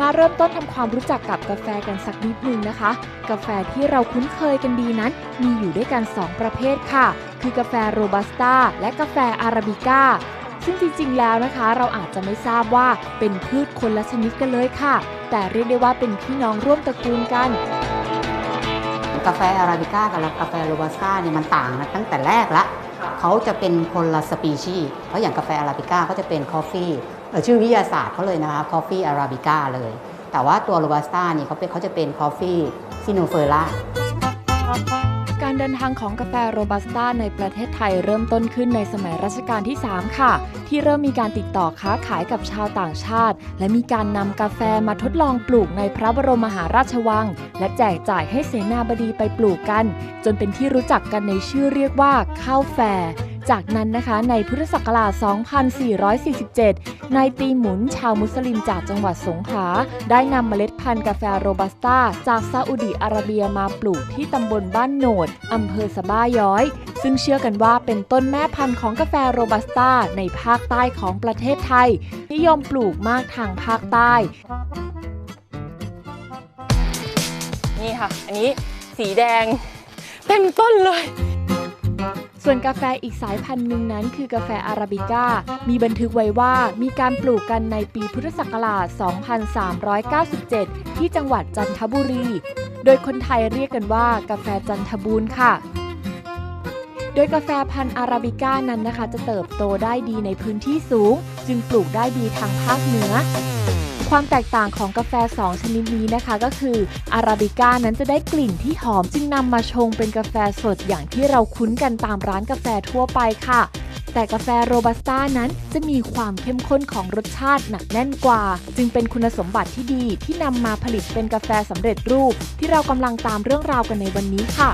มาเริ่มต้นทำความรู้จักกับกาแฟกันสักนิดนึงนะคะ กาแฟที่เราคุ้นเคยกันดีนั้น มีอยู่ด้วยกัน 2 ประเภทค่ะ คือกาแฟโรบัสต้าและกาแฟอาราบิก้าซึ่งจริงๆแล้วนะคะ เราอาจจะไม่ทราบว่าเป็นพืชคนละชนิดกันเลยค่ะ แต่เรียกได้ว่าเป็นพี่น้องร่วมตระกูลกันกาแฟอาราบิก้ากับกาแฟโรบัสต้าเนี่ยมันต่างกันตั้งแต่แรกละเขาจะเป็นคนละสปีชีส์เพราะอย่างกาแฟอาราบิก้าเขาจะเป็นคอฟฟี่ ชื่อวิทยาศาสตร์เขาเลยนะคะคอฟฟี่อาราบิก้าเลย แต่ว่าตัวโรบัสต้านี่เขาเป็นเขาจะเป็นคอฟฟี่ซิโนเฟอร่าการเดินทางของกาแฟโรบัสต้าในประเทศไทยเริ่มต้นขึ้นในสมัยรัชกาลที่ 3 ค่ะ ที่เริ่มมีการติดต่อค้าขายกับชาวต่างชาติ และมีการนำกาแฟมาทดลองปลูกในพระบรมมหาราชวัง และแจกจ่ายให้เสนาบดีไปปลูกกัน จนเป็นที่รู้จักกันในชื่อเรียกว่าข้าวแฟ จากนั้นนะคะในพุทธศักราช 2447 นายตีหมุนชาวมุสลิมจากจังหวัดสงขลาได้นำเมล็ดพันธุ์กาแฟโรบัสต้า จากซาอุดิอาระเบียมาปลูกที่ตำบลบ้านโหนดอำเภอสะบ้าย้อย ซึ่งเชื่อกันว่าเป็นต้นแม่พันธุ์ของกาแฟโรบัสต้าในภาคใต้ของประเทศไทย นิยมปลูกมากทางภาคใต้ นี่ค่ะ อันนี้สีแดงเต็มต้นเลย ส่วนกาแฟอีกสายพันธุ์หนึ่งนั้นคือกาแฟอาราบิก้า มีบันทึกไว้ว่ามีการปลูกกันในปีพุทธศักราช 2397 ที่จังหวัดจันทบุรี โดยคนไทยเรียกกันว่ากาแฟจันทบูรณ์ค่ะโดยกาแฟพันธุ์อาราบิก้านั้นนะคะ จะเติบโตได้ดีในพื้นที่สูง จึงปลูกได้ดีทางภาคเหนือ ความแตกต่างของกาแฟ 2 ชนิดนี้นะคะ ก็คืออาราบิก้านั้นจะได้กลิ่นที่หอมจึงนำมาชงเป็นกาแฟสดอย่างที่เราคุ้นกันตามร้านกาแฟทั่วไปค่ะ แต่กาแฟโรบัสต้านั้นจะมีความเข้มข้นของรสชาติหนักแน่นกว่า จึงเป็นคุณสมบัติที่ดีที่นำมาผลิตเป็นกาแฟสำเร็จรูป ที่เรากำลังตามเรื่องราวกันในวันนี้ค่ะ